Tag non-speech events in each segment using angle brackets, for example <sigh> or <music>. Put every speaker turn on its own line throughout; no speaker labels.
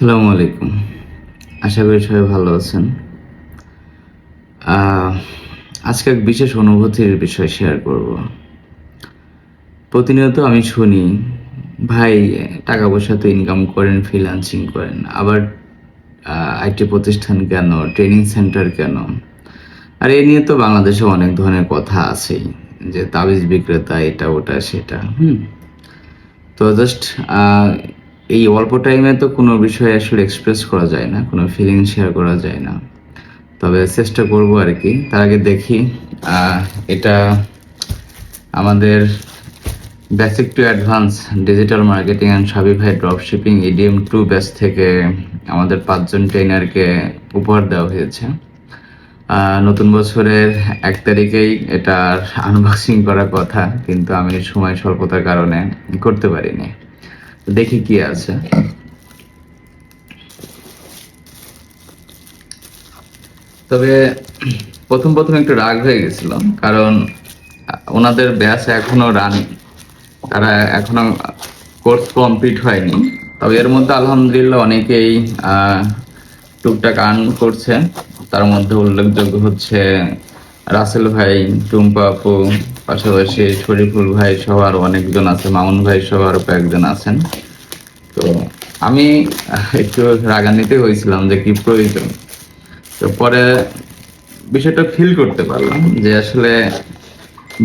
আসসালামু আলাইকুম। আশা করি সবাই ভালো আছেন। আজকে এক বিশেষ অনুভূতির বিষয় শেয়ার করব। প্রতিনিয়ত আমি শুনি, ভাই, টাকা পয়সা তো ইনকাম করেন ফ্রিল্যান্সিং করেন, আবার আইটি প্রতিষ্ঠান কেন ট্রেনিং সেন্টার কেন? আর এ নিয়ে তো বাংলাদেশে অনেক ধরনের কথা আছেই, যে তাবিজ বিক্রেতা এটা, ওটা, সেটা, হুম। তো জাস্ট এই অল্প টাইমে তো কোনো বিষয় আসলে এক্সপ্রেস করা যায় না, কোনো ফিলিং শেয়ার করা যায় না। তবে চেষ্টা করব আর কি। তার আগে দেখি এটা আমাদের basic to advance digital marketing and Shopify drop shipping EDM two batch থেকে আমাদের পাঁচজন ট্রেনারকে উপহার দেওয়া হয়েছে। নতুন বছরের এক তারিখেই এটার <laughs> আনবক্সিং করার কথা, কিন্তু আমি সময় স্বল্পতার কারণে করতে পারিনি। দেখি কি আছে। তবে প্রথম প্রথম একটু রাগ হয়ে গেছিলাম, কারণ ওনাদের ব্যাচ এখনও রানিং, তারা এখনও কোর্স কমপ্লিট হয়নি। তবে এর মধ্যে আলহামদুলিল্লাহ অনেকেই টুকটাক আর্ন করছে। তার মধ্যে উল্লেখযোগ্য হচ্ছে রাসেল ভাই, টুম্পা আপু, পাশাপাশি শরীফুল ভাই সহ আরও অনেকজন আছে, মামুন ভাই সহ আরও কয়েকজন আছেন। আমি একটু রাগান্বিত হয়েছিলাম যে কি প্রয়োজন। তো পরে বিষয়টা ফিল করতে পারলাম যে আসলে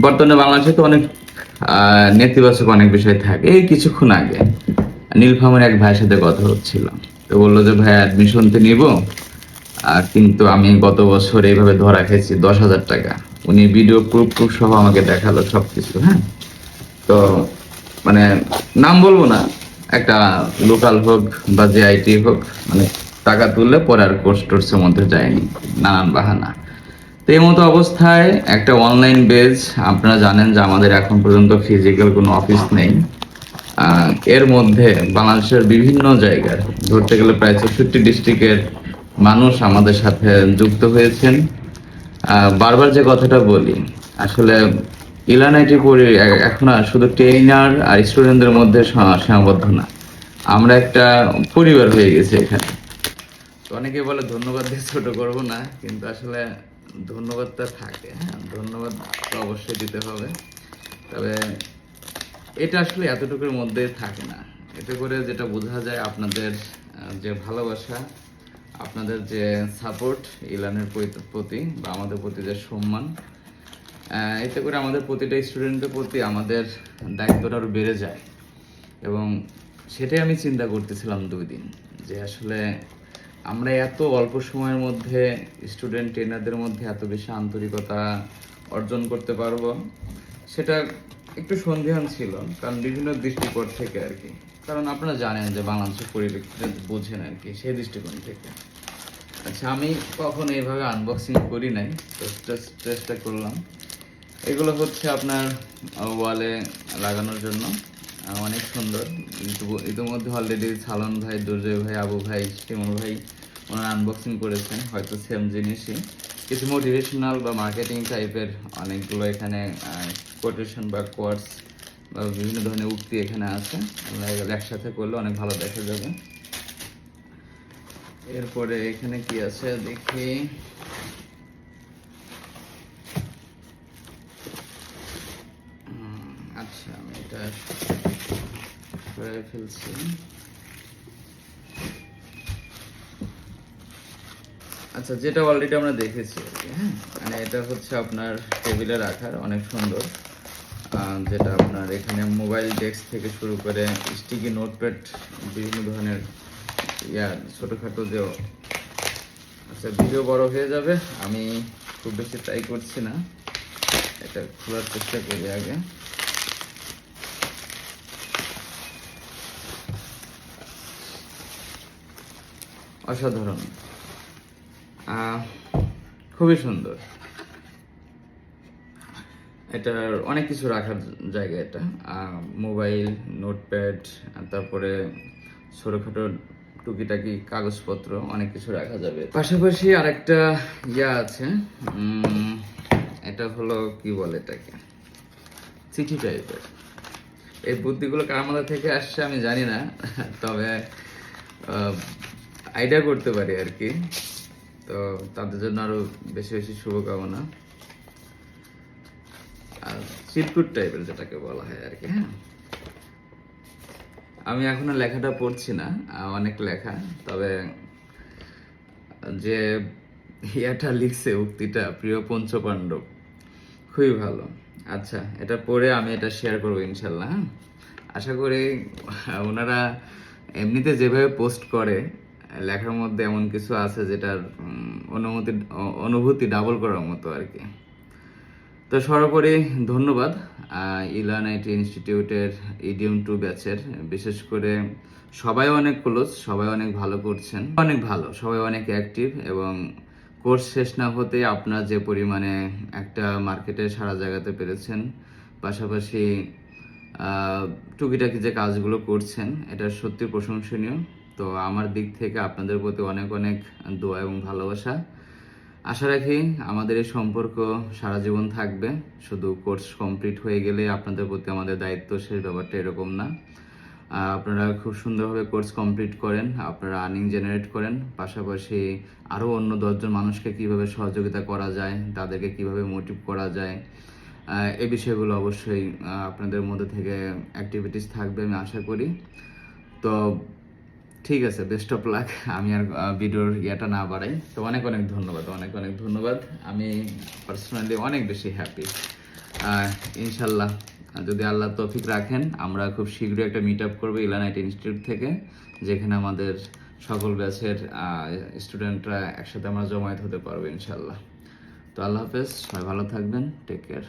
বর্তমানে বাংলাদেশে তো অনেক নেতিবাচক অনেক বিষয় থাকে। এই কিছুক্ষণ আগে নীলফামের এক ভাইয়ের সাথে কথা হচ্ছিল তো বলল যে, ভাই অ্যাডমিশন তো নিব, আর কিন্তু আমি গত বছর এইভাবে ধরা খেয়েছি দশ হাজার টাকা। উনি ভিডিও প্রুফ প্রুফ সহ আমাকে দেখাল সবকিছু হ্যাঁ? তো মানে নাম বলব না একটা লোকাল হোক বা যে আইটি হোক মানে টাকা তুললে পরে আর কোর্স টোর্সের মধ্যে যায়নি, নানান বাহানা। তো এই মতো অবস্থায় একটা অনলাইন বেজ আপনারা জানেন যে আমাদের এখন পর্যন্ত ফিজিক্যাল কোনো অফিস নেই। এর মধ্যে বাংলাদেশের বিভিন্ন জায়গার ধরতে গেলে প্রায় চৌষট্টি ডিস্ট্রিক্টের মানুষ আমাদের সাথে যুক্ত হয়েছেন। বারবার যে কথাটা বলি, আসলে ইলানাইটি পরি এখন আর শুধু ট্রেনার আর স্টুডেন্টদের মধ্যে সীমাবদ্ধ না আমরা একটা পরিবার হয়ে গেছি এখানে। অনেকে বলে, ধন্যবাদ দিয়ে ছোট করব না। কিন্তু আসলে ধন্যবাদটা থাকে হ্যাঁ? ধন্যবাদ তো অবশ্যই দিতে হবে। তবে এটা আসলে এতটুকুর মধ্যে থাকে না। এতে করে যেটা বোঝা যায়, আপনাদের যে ভালোবাসা, আপনাদের যে সাপোর্ট ইলানের প্রতি- বা আমাদের প্রতি যে সম্মান এতে করে আমাদের প্রতিটা স্টুডেন্টের প্রতি আমাদের দায়িত্বটা আরও বেড়ে যায়। এবং সেটাই আমি চিন্তা করতেছিলাম দুই দিন, যে আসলে আমরা এত অল্প সময়ের মধ্যে স্টুডেন্ট ট্রেনারদের মধ্যে এত বেশি আন্তরিকতা অর্জন করতে পারব, সেটা একটু সন্দেহান ছিল, কারণ বিভিন্ন দৃষ্টিকোণ থেকে আর কি। কারণ আপনারা জানেন যে বাংলাদেশের পরিপ্রেক্ষিতে বোঝেন আর কি, সেই দৃষ্টিকোণ থেকে। আচ্ছা আমি কখনো এইভাবে আনবক্সিং করি নাই, তো চেষ্টা করলাম। এগুলো হচ্ছে আপনার ওয়ালে লাগানোর জন্য। অনেক সুন্দর। ইতিমধ্যে অলরেডি সালন ভাই, দুর্জয় ভাই, আবু ভাই, শিমুল ভাই, ওনারা আনবক্সিং করেছেন, হয়তো সেম জিনিসই। কিছু মোটিভেশনাল বা মার্কেটিং টাইপের অনেকগুলো এখানে কোটেশন বা কোয়ার্স বা বিভিন্ন ধরনের উক্তি এখানে আছে। একসাথে করলে অনেক ভালো দেখা যাবে। এরপরে এখানে কি আছে? দেখি। আচ্ছা আমি এটা সরাই ফেলছি। আচ্ছা যেটা অলরেডি আমরা দেখেছি আর কি, হ্যাঁ? মানে এটা হচ্ছে আপনার টেবিলে রাখার অনেক সুন্দর। যেটা আপনার এখানে মোবাইল ডেস্ক থেকে শুরু করে স্টিকি নোটপ্যাড বিভিন্ন ধরনের ইয়া ছোটোখাটো যে আচ্ছা ভিডিও বড় হয়ে যাবে। আমি খুব বেশি ট্রাই করছি না। এটা খোলার চেষ্টা করি আগে। অসাধারণ। খুবই সুন্দর। এটার অনেক কিছু রাখার জায়গা এটা। মোবাইল, নোটপ্যাড তারপরে ছোটখাটো টুকিটাকি কাগজপত্র, অনেক কিছু রাখা যাবে। পাশাপাশি আরেকটা ইয়া আছে এটা হলো কি বলে এটাকে? চিঠি টাইপের। এই বুদ্ধিগুলো কার মাথা থেকে আসছে আমি জানি না, তবে আইডিয়া করতে পারি আর কি। তো তাদের জন্য আরও বেশি বেশি শুভকামনা। আর চিটকুট টাইপের যেটাকে বলা হয় আর কি হ্যাঁ। আমি এখনও লেখাটা পড়ছি না অনেক লেখা। তবে যে ইয়াটা লিখছে উক্তিটা, প্রিয় পঞ্চপাণ্ডব, খুবই ভালো। আচ্ছা এটা পড়ে আমি এটা শেয়ার করব ইনশাল্লাহ হ্যাঁ। আশা করি ওনারা এমনিতে যেভাবে পোস্ট করে লেখার মধ্যে এমন কিছু আছে যেটার অনুমতি অনুভূতি ডাবল করার মতো আর কি। তো সর্বোপরি ধন্যবাদ ইলান আইটি ইনস্টিটিউটের ইডিএম টু ব্যাচের। বিশেষ করে সবাই অনেক ক্লোজ সবাই অনেক ভালো করছেন। অনেক ভালো, সবাই অনেক অ্যাক্টিভ এবং কোর্স শেষ না হতে আপনার যে পরিমাণে একটা মার্কেটে সারা জায়গাতে পেরেছেন, পাশাপাশি টুকিটাকি যে কাজগুলো করছেন, এটা সত্যি প্রশংসনীয়। তো আমার দিক থেকে আপনাদের প্রতি অনেক অনেক দোয়া এবং ভালোবাসা। আশা রাখি আমাদের এই সম্পর্ক সারা জীবন থাকবে। শুধু কোর্স কমপ্লিট হয়ে গেলে আপনাদের প্রতি আমাদের দায়িত্ব শেষ ব্যাপারটা এরকম না। আপনারা খুব সুন্দরভাবে কোর্স কমপ্লিট করেন, আপনারা আর্নিং জেনারেট করেন। পাশাপাশি আরও অন্য দশজন মানুষকে কীভাবে সহযোগিতা করা যায়, তাদেরকে কীভাবে মোটিভ করা যায় এই বিষয়গুলো অবশ্যই আপনাদের মধ্যে থেকে অ্যাক্টিভিটিস থাকবে আমি আশা করি। তো ঠিক আছে বেস্ট অফ লাক আমি আর ভিডিওর ইয়েটা না বাড়াই। তো অনেক অনেক ধন্যবাদ, অনেক অনেক ধন্যবাদ। আমি পার্সোনালি অনেক বেশি হ্যাপি ইনশাল্লাহ, যদি আল্লাহ তৌফিক রাখেন, আমরা খুব শীঘ্রই একটা মিট আপ করব ইলানাইট ইনস্টিটিউট থেকে, যেখানে আমাদের সকল ব্যাচের স্টুডেন্টরা একসাথে আমরা জমায়েত হতে পারব ইনশাল্লাহ। তো আল্লাহ হাফেজ, সবাই ভালো থাকবেন টেক কেয়ার